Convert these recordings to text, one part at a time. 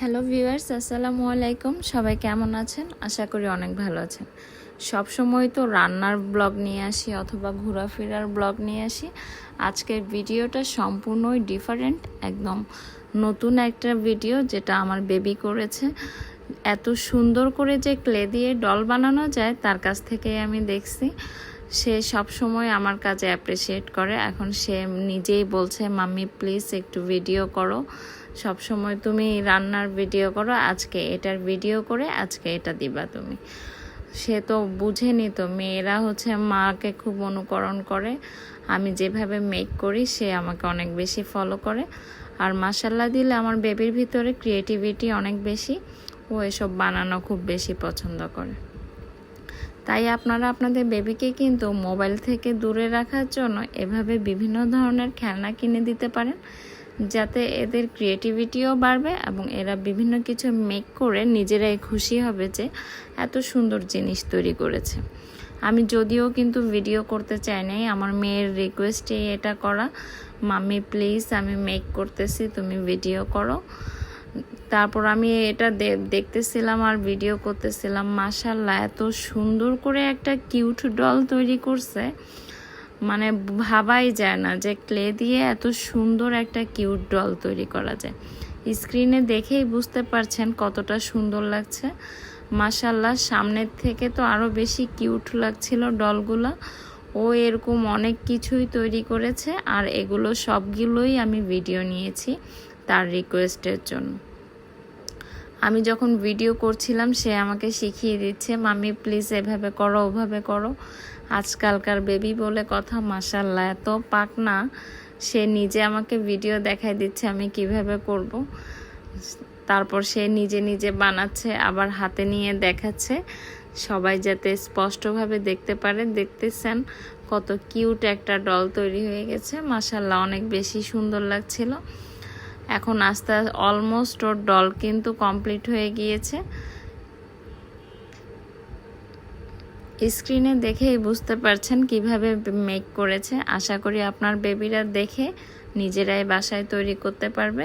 Hello viewers, আসসালামু আলাইকুম। সবাই কেমন আছেন? আশা করি অনেক ভালো আছেন। সব সময় তো রান্নার ব্লগ নিয়ে আসি অথবা ঘোরাফেরার ব্লগ নিয়ে আসি। আজকের ভিডিওটা সম্পূর্ণই ডিফারেন্ট একদম নতুন একটা ভিডিও যেটা আমার বেবি করেছে। এত সুন্দর করে যে ক্লে দিয়ে ডল বানানো যায়, তার কাছ থেকে আমি দেখছি। সে সব সময় আমার কাজে অ্যাপ্রিসিয়েট করে। এখন সে নিজেই বলছে, মাম্মি প্লিজ একটু ভিডিও করো। সব সময় তুমি রান্নার ভিডিও করো, আজকে এটার ভিডিও করে আজকে এটা দিবা তুমি। সে তো বুঝেনি তো, মেয়েরা হচ্ছে মাকে খুব অনুকরণ করে। আমি যেভাবে মেক করি, সে আমাকে অনেক বেশি ফলো করে। আর মাসাল্লা দিলে আমার বেবির ভিতরে ক্রিয়েটিভিটি অনেক বেশি। ও এসব বানানো খুব বেশি পছন্দ করে। তাই আপনারা আপনাদের বেবিকে কিন্তু মোবাইল থেকে দূরে রাখার জন্য এভাবে বিভিন্ন ধরনের খেলনা কিনে দিতে পারেন। যাতে এদের ক্রিয়েটিভিটিও বাড়বে এবং এরা বিভিন্ন কিছু মেক করে নিজেরাই খুশি হবে যে এত সুন্দর জিনিস তৈরি করেছে। আমি যদিও কিন্তু ভিডিও করতে চাই নাই, আমার মেয়ের রিকোয়েস্টে এটা করা। মাম্মি প্লিজ আমি মেক করতেছি, তুমি ভিডিও করো। তারপর আমি এটা দেখতেছিলাম আর ভিডিও করতেছিলাম মাসাল্লাহ এত সুন্দর করে একটা কিউট ডল তৈরি করছে। মানে ভাবাই যায় না যে ক্লে দিয়ে এত সুন্দর একটা কিউট ডল তৈরি করা যায়। স্ক্রিনে দেখেই বুঝতে পারছেন কতটা সুন্দর লাগছে। মাসাল্লাহ সামনের থেকে তো আরও বেশি কিউট লাগছিল ডলগুলো। ও এরকম অনেক কিছুই তৈরি করেছে আর এগুলো সবগুলোই আমি ভিডিও নিয়েছি তার রিকোয়েস্টের জন্য। আমি যখন ভিডিও করছিলাম, সে আমাকে শিখিয়ে দিচ্ছে মামি প্লিজ এভাবে করো, ওভাবে করো। আজকালকার বেবি বলে কথা মাসাল্লাহ এত পাক না। সে নিজে আমাকে ভিডিও দেখাই দিচ্ছে, আমি কীভাবে করব। তারপর সে নিজে নিজে বানাচ্ছে, আবার হাতে নিয়ে দেখাচ্ছে। সবাই যাতে স্পষ্টভাবে দেখতে পারে, দেখতেছেন কত কিউট একটা ডল তৈরি হয়ে গেছে। মাসাল্লাহ অনেক বেশি সুন্দর লাগছিল। এখন আস্তে অলমোস্ট ওর ডল কিন্তু কমপ্লিট হয়ে গিয়েছে। স্ক্রিনে দেখেই বুঝতে পারছেন কীভাবে মেক করেছে। আশা করি আপনার বেবিরা দেখে নিজেরাই বাসায় তৈরি করতে পারবে।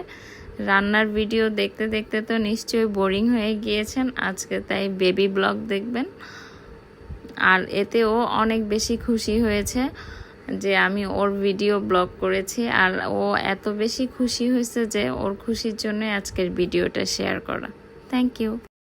রান্নার ভিডিও দেখতে দেখতে তো নিশ্চয়ই বোরিং হয়ে গিয়েছেন। আজকে তাই বেবি ব্লগ দেখবেন। আর এতেও অনেক বেশি খুশি হয়েছে। যে আমি ওর ভিডিও ব্লগ করেছি আর ও এত বেশি খুশি হয়েছে যে ওর খুশির জন্য আজকের ভিডিওটা শেয়ার করা। Thank you